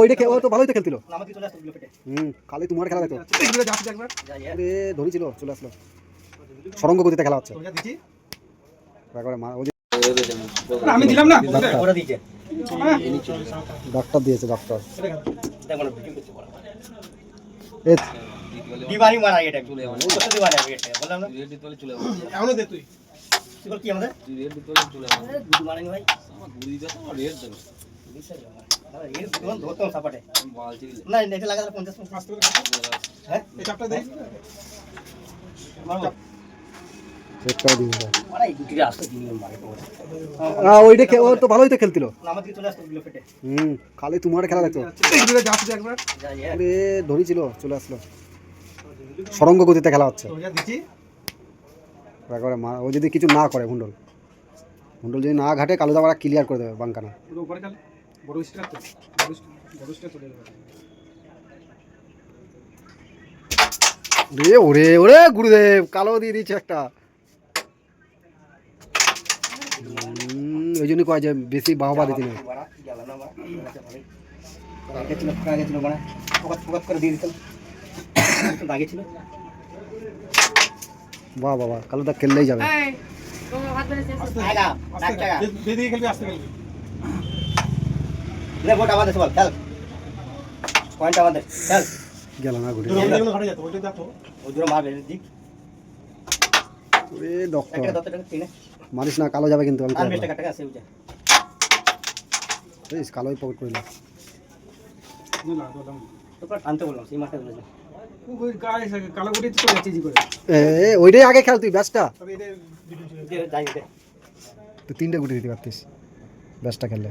ওইটা ও তো ভালোই তো খেলছিল। আমাকে চলে আসতো দুটো পেটে হুম খালি তোমার খেলা দেখো ছিল চলে আসলো। সরঙ্গ গতিতে খেলা হচ্ছে। আমি দিলাম না। ডাক্তার। দিয়েছে ডাক্তার দেখো না ভিডিও করতে পারো এ দিবানি মারা এটা চলে যাবে কত দিবানি আমি এটা বললাম না। রেট দিতে চলে যাব এখনও দে তুই। তুই বল কি আমাদের? তুই রেট দিতে চলে যাব দুটো মারেনি ভাই। আমার তো দেবে বিশাল। আরে এর ধরতাম সাপাটে। না এটা লাগালে পঞ্চাশ পঞ্চাশ হ্যাঁ? এই চাপটা দে। মারো। একটা দিন। এই দুটি আসতে দিন মারে করে ওইটা ও তো ভালোই তো খেলছিল। না হুম খালি তোমার খেলা দেখো এইগুলো যাচ্ছে একবার। যাই হ্যাঁ আরে ধরি চলে আসলো। সরঙ্গ গতিতে খেলা হচ্ছে। একবারে মা ও যদি কিছু না করে ভুন্ডল। ভুন্ডল যদি না ঘাটে কালো দাবারা ক্লিয়ার করে দেবে বাঙ্কানা। ওরে ওরে গুরুদেব কালো দিয়ে দিচ্ছে একটা। ওই জন্য কয় যে বেশি বাহবা দিতে নেই বাড়া, গেল না বাড়া, ভালোই। আগে ছিল, আগে ছিল বাড়া, ফোকাস ফোকাস করে দিয়ে দিতাম। একটু দাগে ছিল। বাহ বাবা কালো দা খেললেই যাবে আগা, ডাক টাকা। যেদিকে খেলবি আসতে খেলবি নে, ভোট আমাদের সবাই, খেল। পয়েন্ট আমাদের, খেল। গেল না ঘুরে যেগুলো ঘটে যেত ওইটা দেখো ওই দুটো মারবে, দিক। ওরে এক ডক্টর টাকা, দশ টাকা, তিনে। মারিস না কালো যাবে কিন্তু আমি কালোই পকেট করে এ ওইটাই আগে খেল তুই ব্যাসটা। তবে এটা ভিডিও চলে যে, যাই দে। তুই তিনটে গুটি দিতে পারতিস ব্যাসটা খেললে।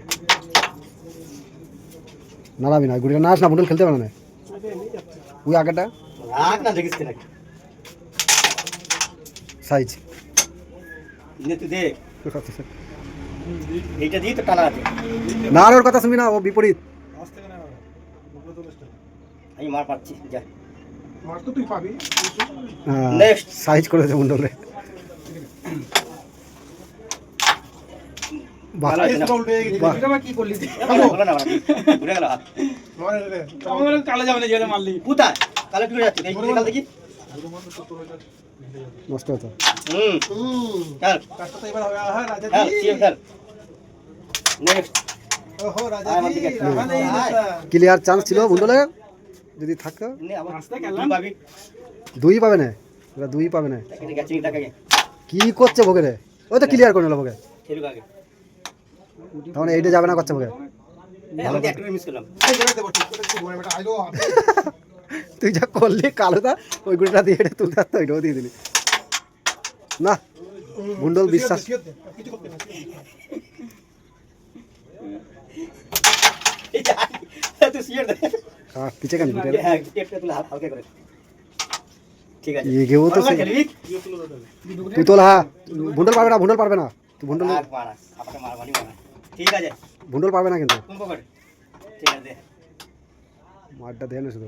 নাড়াবি না গুটিটা নাচ না বুন্ডল খেলতে পারে না। ওই আগেটা। সাইজ। এইটা দিয়ে তো টানা আছে। না ওর কথা শুনবি না ও বিপরীত আমি মার পাচ্ছি, যা। মার তো তুই পাবি Next. সাইজ করেছে মুন্ডলে বাহ ভালো হয়েছে না? উল্টে গেছে বাহ। এটা আবার কি করলি তুই? হলো না, বাড়া। ঘুরে গেল হাত। মার রে আমার কালো যাবে না মারলি কোথায় কালে কি যাচ্ছে দেখি নষ্ট হতো। ক্লিয়ার চান্স ছিল মুন্ডলে যদি থাকতো? দুই পাবে। না? এবার দুই পাবে না। কি করছে ভোগে রে? ওই তো ক্লিয়ার করে নিল ভোগে। তার মানে এইটা যাবে না করছে ভোগে। একটু মিস করলাম। তুই যা করলি কালোটা ওই গুটিটা দিয়ে এটা তুলতে আসতো ওইটাও দিয়ে দিলি। না মুন্ডল বিশ্বাস। হ্যাঁ পিছে কেন গুটি হ্যাঁ তুই তোল হ্যাঁ। ভুন্ডল পারবে না ভুন্ডল পারবে না। তুই ভুন্ডল ঠিক আছে। ভুন্ডল পারবে না কিন্তু। মারটা দেয় না শুধু।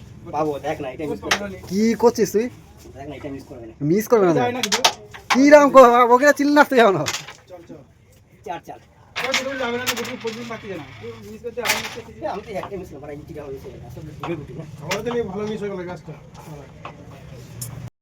পাবো দেখ না এটা মিস করবে। না। কি করছিস তুই? দেখ না এটা মিস করবে না। মিস করবে না যায় না কিছু কি রাম ওকে চিল্লাস তুই এখন? চল চল। চার চার। ভালো মিস হয়ে গেল গাছটা